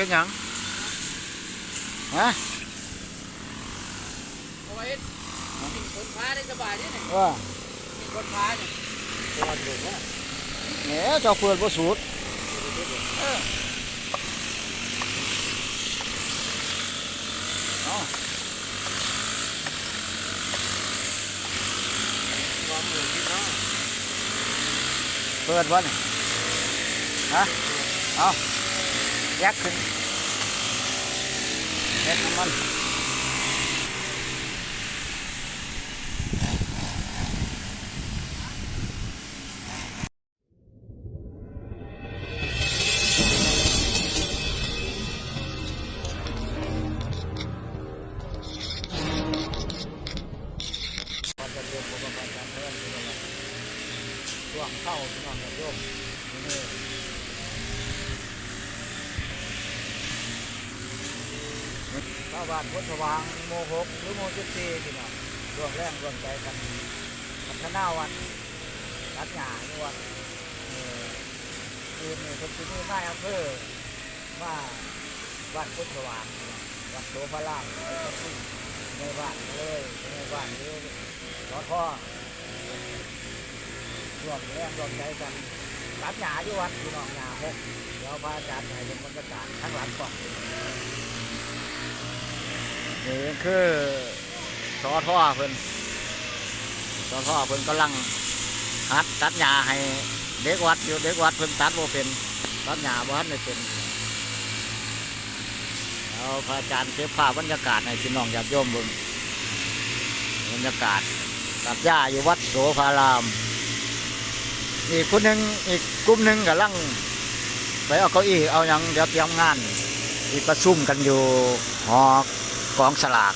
คือหยังฮะเอาไว้กินคนพาได้สบายเนี่ว่ากินคนพาเนี่ยปวดอยู่ว่าแหมเจ้าเปิดบ่สูตรเอาความเนที่น้องเปิดบ่นี่ฮะเอา แยกาวบ้านพุทธวางโมหกหรือโมจุตีพี่น้องร่วมแรงร่วมใจกันพัฒนาวัดรัดหยาในวัดเออยืนนี่เป็นที่นี่นายอำเภอว่าบ้านพุทธวางวัดโสภารามในบ้านเลยในบ้านนี้รอพ่อร่วมแรงร่วมใจกันรัดหยาที่วัดพี่น้องหยาหกเดี๋ยวพระอาจารย์ให้เป็นบรรยากาศข้างหลังก่อน นี่คือสอท่อเพิ่นสอท่อเพิ่นกำลังหัดตัดหญ้าให้เด็กวัดอยู่เด็กวัดเพิ่นตัดโบเป็นตัดหญ้าบ่ทันได้เป็นเอาพระอาจารย์เก็บภาพบรรยากาศให้พี่น้องญาติโยมบิ่งบรรยากาศตัดหญ้าอยู่วัดโสภารามอีกคนหนึ่งอีกกลุ่มหนึ่งกำลังไปเอาเก้าอี้เอายังเดี๋ยวเตรียมงานอีกประชุมกันอยู่หอก องสลาก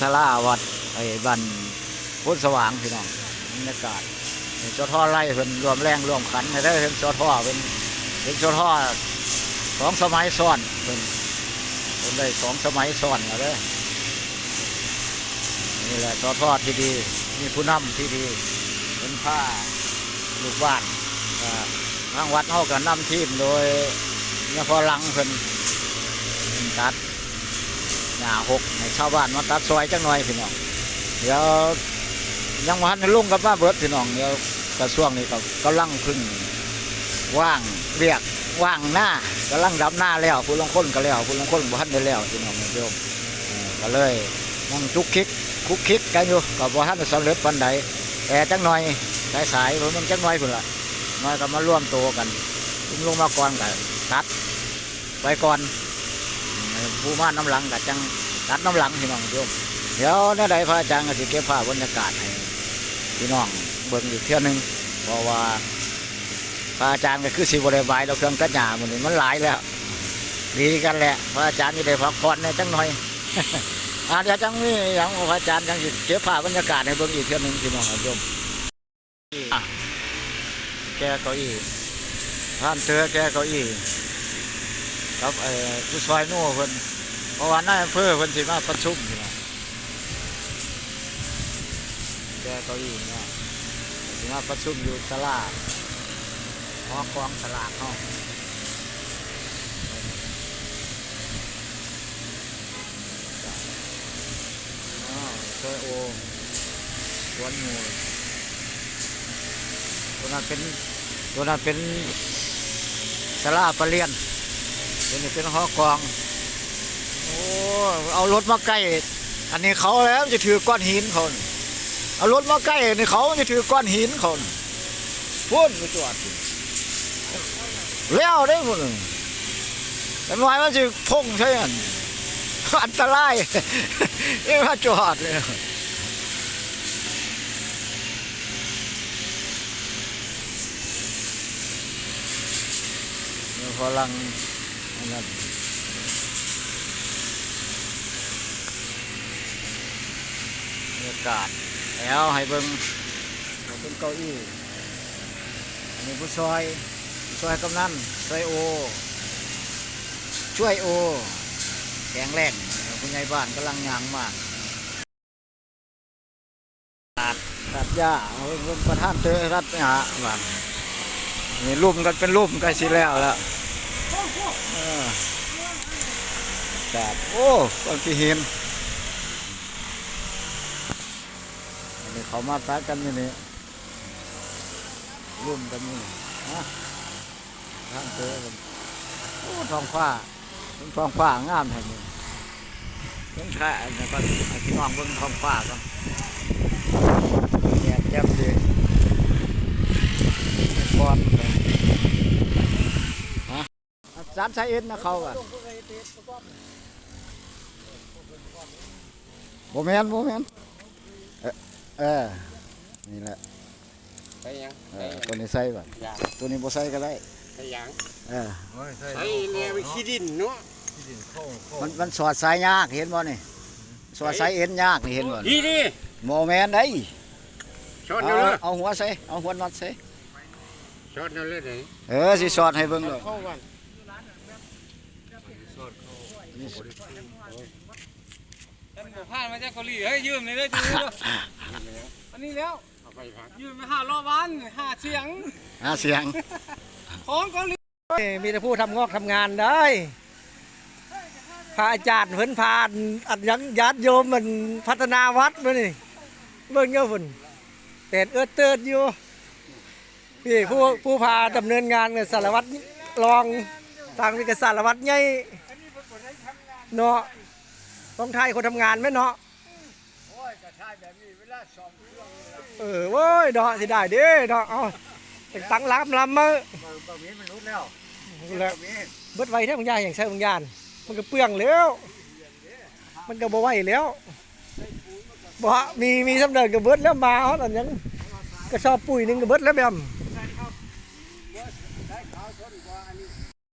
สลาวัดไอ้บันพุทธสว่างพี่น้องบรรยากาศเจ้าท่อไล่เพิ่นรวมแรงรวมขันได้เห็นเจ้าท่อเป็นเป็นเจ้าท่อสองสมัยซ้อนเพิ่นเพิ่นได้สองสมัยซ้อนเอาเด้นี่แหละเจ้าท่อที่ดีมีผู้นำที่ดีเป็นผ้าลูกบ้านทางวัดเขากันนำทีมโดยเนี่ยพอลังเพิ่นเพิ่นตัด หญ้าหกให้ชาวบ้านมาตัดซอยจังหน่อยพี่น้องเดี๋ยวยังวันลุงกับมาเบิดพี่น้องเดี๋ยวกระช่วงนี้ก็กำลังพึ่งว่างเรียกว่างหน้ากำลังดับหน้าแล้วผู้ลงคนก็แล้วผู้ลงคนบ่ทันได้แล้วพี่น้องโยมก็เลยยังจุกคิกคุกคิกกันอยู่ก็บ่ทันสำเร็จปานใดแต่จังหน่อยสายสายผมมันจักหน้อยพุ่นละน้อยก็มาร่วมตัวกันลงมาก่อนกันตัดไปก่อน ผู้มาน้ำหลังกับจังตัดน้ำหลังพี่น้องโยมเดี๋ยวในใดพระอาจารย์ก็สิเก็บภาพบรรยากาศให้พี่น้องเบิ่งอีกเที่ยวหนึงเพราะว่าพระอาจารย์ก็คือสิบริบายเราเครื่องกระหยามันนี่มันหลายแล้วดีกันแหละพระอาจารย์นี่ได้พักผ่อนในจังหน่อยอาเดี๋ยวจังมีอย่างพระอาจารย์จังสิเก็บภาพบรรยากาศให้เบิ่งอีกเที่ยวหนึงพี่น้องโยมแกเก้าอี้ท่านเตือแกเก้าอี้ ครับเอ่อผู้ซอยโน่เพิ่นเพราะว่าน่ายอำเภอเพิ่นสิมาประชุมนี่นะแกเก้าอี้เนี่ยสิมาประชุมอยู่ศาลาดหอกองสลากเฮาอ้าวเคยโอสวนหมูตัวนั้นเป็นตัวนั้นเป็นสลาปลาเลียน ตัวนี้เป็นหอกอง โอ้ เอารถมาใกล้ อันนี้เขาแล้วจะถือก้อนหินเขาน่ะเอารถมาใกล้อันนี้เขาจะถือก้อนหินเขาน่ะพุ่นไปจอดแล้วได้พุ่นแต่หมายมันจะพงใช่ไหมอันตรายนี่มาจอดเลยพลัง อันนั้นบรรยากาศแล้วให้เบิ่งว่าเป็นเก้าอี้อันนี้ผู้ซอยผู้ซอยกำนันช่วยโอ ช่วยโอแข็งแรงผู้ใหญ่บ้านกำลังยางมากตัดตัดหญ้าเอาเบิ่งประธานเตอรัดหาบ้านนี่ลุ่มกันเป็นลุ่มกันสิแล้วแล้ว เออากโอ้ก้อนที่เห็นอันนี้เขามาตัดกันนี่นี่รุ่มกันนี่ฮะทางเจอกันโอ้ทองฟ้าทองฟ้างามแท้นี่เพิ่งค่อันนี้ก็พี่น้องเบิ่งทองฟ้าก่อนแดดแจ่มดีบอลเลยฮะสามสายเอ็นนะเขาอะโมเมนโมเมนเออเออนี่แหละไปยังเออตัวนี้ใส่บ่ยางตัวนี้บ่ใส่ก็ได้ไปยังเออใช้แนวขี้ดินเนาะมันมันสอดสายยากเห็นบ่นี่สอดสายเอ็นยากนี่เห็นบ่ดีดิโมเมนได้ช็อตเอาเอาเลยเอาหัวใส่เอาหัวน็อตใส่ช็อตเอาเลยเลยเออสิสอดให้เบิ่งดอก เข้าวันผ่านมาจากเกาหลีเฮ้ยยืมเลยเลยจื้ออันนี้แล้วเอาไปพักยืมมาห้ารอบวันห้าเสียงหาเสียง ของเกาหลีมีแต่ผู้ทำงอกทำงานได้พระอาจารย์เพิ่นพานอัดยังญาติโยมมันพัฒนาวัดมานี่เบิ่งเงี้ยพุ่นแต่เอิดเติดอยู่พี่ผู้ผู้พาดำเนินงานกับสารวัตรรองทางนี้กับสารวัตรใหญ่ เนาะต้องไทยคนทำงานไหมเนาะเออเว้ยดอกสิได้เด้ดอกเอาแต่งตังลำลำมาบ่มีมันรุดแล้วแล้วเบิดไว้แท้บางอย่างอย่างใช้บางอย่างมันก็เปลืองแล้ว มันก็บ่ไหวแล้วบ่มีมีสำเร็จก็เบิดแล้วมาเอาอันยังกระสอบปุ๋ยหนึงก็เบิดแล้วแม่ม